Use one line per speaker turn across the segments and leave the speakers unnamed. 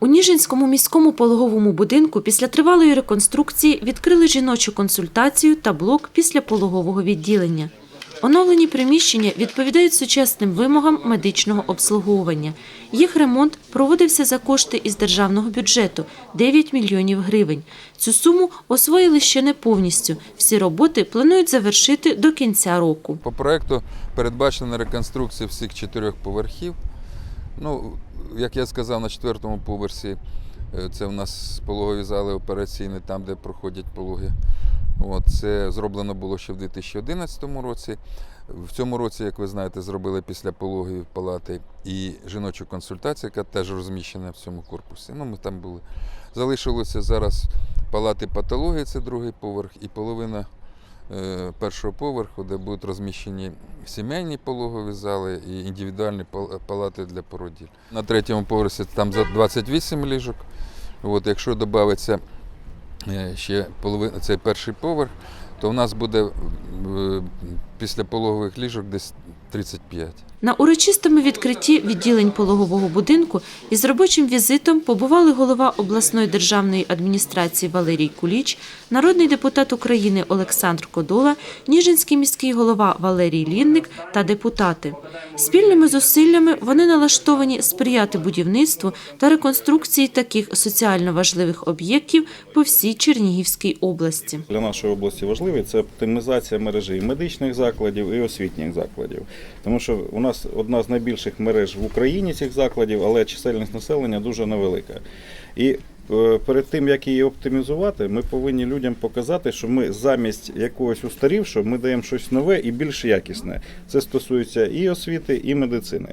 У Ніжинському міському пологовому будинку після тривалої реконструкції відкрили жіночу консультацію та блок після пологового відділення. Оновлені приміщення відповідають сучасним вимогам медичного обслуговування. Їх ремонт проводився за кошти із державного бюджету 9 мільйонів гривень. Цю суму освоїли ще не повністю. Всі роботи планують завершити до кінця року.
По проекту передбачена реконструкція всіх чотирьох поверхів. Ну, як я сказав, на четвертому поверсі е, це у нас пологові зали операційні, там, де проходять пологи. От, це зроблено було ще в 2011 році. В цьому році, як ви знаєте, зробили після пологів палати і жіночу консультацію, яка теж розміщена в цьому корпусі. Ну, ми там були. Залишилося зараз палати патології, це другий поверх, і половина е, першого поверху, де будуть розміщені сімейні пологові зали і індивідуальні палати для породіль. На третьому поверсі там за 28 ліжок. От, якщо додається ще половина, цей перший поверх, то в нас буде е, після пологових ліжок десь 35.
На урочистому відкритті відділень пологового будинку із робочим візитом побували голова обласної державної адміністрації Валерій Куліч, народний депутат України Олександр Кодола, Ніжинський міський голова Валерій Лінник та депутати. Спільними зусиллями вони налаштовані сприяти будівництву та реконструкції таких соціально важливих об'єктів по всій Чернігівській області.
Для нашої області важливий це оптимізація мережі медичних закладів і освітніх закладів. Тому що у нас одна з найбільших мереж в Україні цих закладів, але чисельність населення дуже невелика. І перед тим, як її оптимізувати, ми повинні людям показати, що ми замість якогось устарівшого ми даємо щось нове і більш якісне. Це стосується і освіти, і медицини.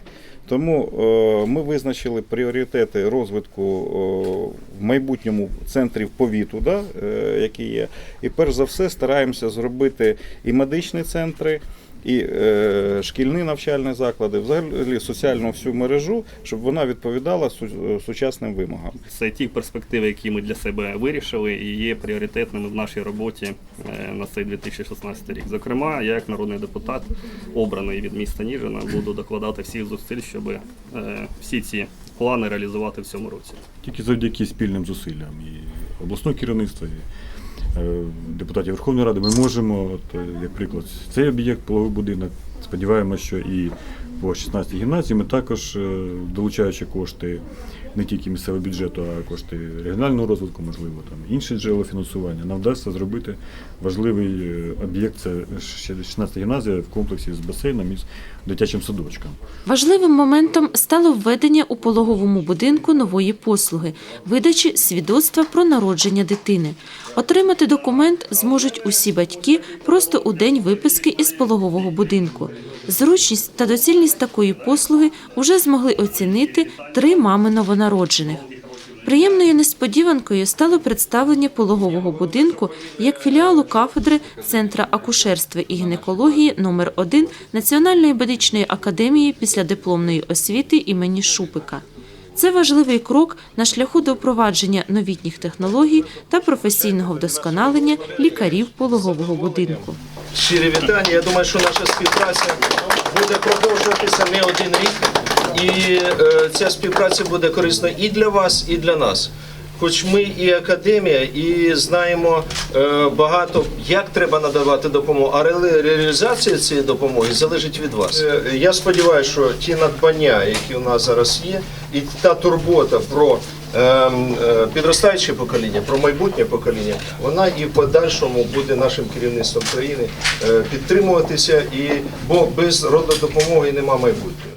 Тому е, ми визначили пріоритети розвитку е, в майбутньому центрів повіту, да, е, які є. І перш за все стараємося зробити і медичні центри, і е, шкільні навчальні заклади, взагалі соціальну всю мережу, щоб вона відповідала су- сучасним вимогам.
Це ті перспективи, які ми для себе вирішили і є пріоритетними в нашій роботі е, на цей 2016 рік. Зокрема, я як народний депутат, обраний від міста Ніжина, буду докладати всіх зусиль, щоб е, всі ці плани реалізувати в цьому році.
Тільки завдяки спільним зусиллям і обласного керівництва, і депутатів Верховної Ради ми можемо, от, е, як приклад, цей об'єкт, половий будинок, сподіваємося, що і по 16-й гімназії ми також, е, долучаючи кошти не тільки місцевого бюджету, а кошти регіонального розвитку, можливо, там інші джерела фінансування, нам вдасться зробити важливий е, об'єкт. Це 16-та гімназія в комплексі з басейном і з дитячим садочком.
Важливим моментом стало введення у пологовому будинку нової послуги видачі свідоцтва про народження дитини. Отримати документ зможуть усі батьки просто у день виписки із пологового будинку. Зручність та доцільність такої послуги уже змогли оцінити три мами новонароджених. Приємною несподіванкою стало представлення пологового будинку як філіалу кафедри Центра акушерства і гінекології номер 1 Національної медичної академії післядипломної освіти імені Шупика. Це важливий крок на шляху до впровадження новітніх технологій та професійного вдосконалення лікарів пологового будинку.
Щирі вітання. Я думаю, що наша співпраця буде продовжуватися не один рік, і е, ця співпраця буде корисна і для вас, і для нас. Хоч ми і академія, і знаємо е, багато, як треба надавати допомогу, а ре- реалізація цієї допомоги залежить від вас. Е, я сподіваюся, що ті надбання, які у нас зараз є, і та турбота про підростаюче покоління, про майбутнє покоління, вона і в подальшому буде нашим керівництвом країни е, підтримуватися, і бо без рододопомоги нема майбутнього.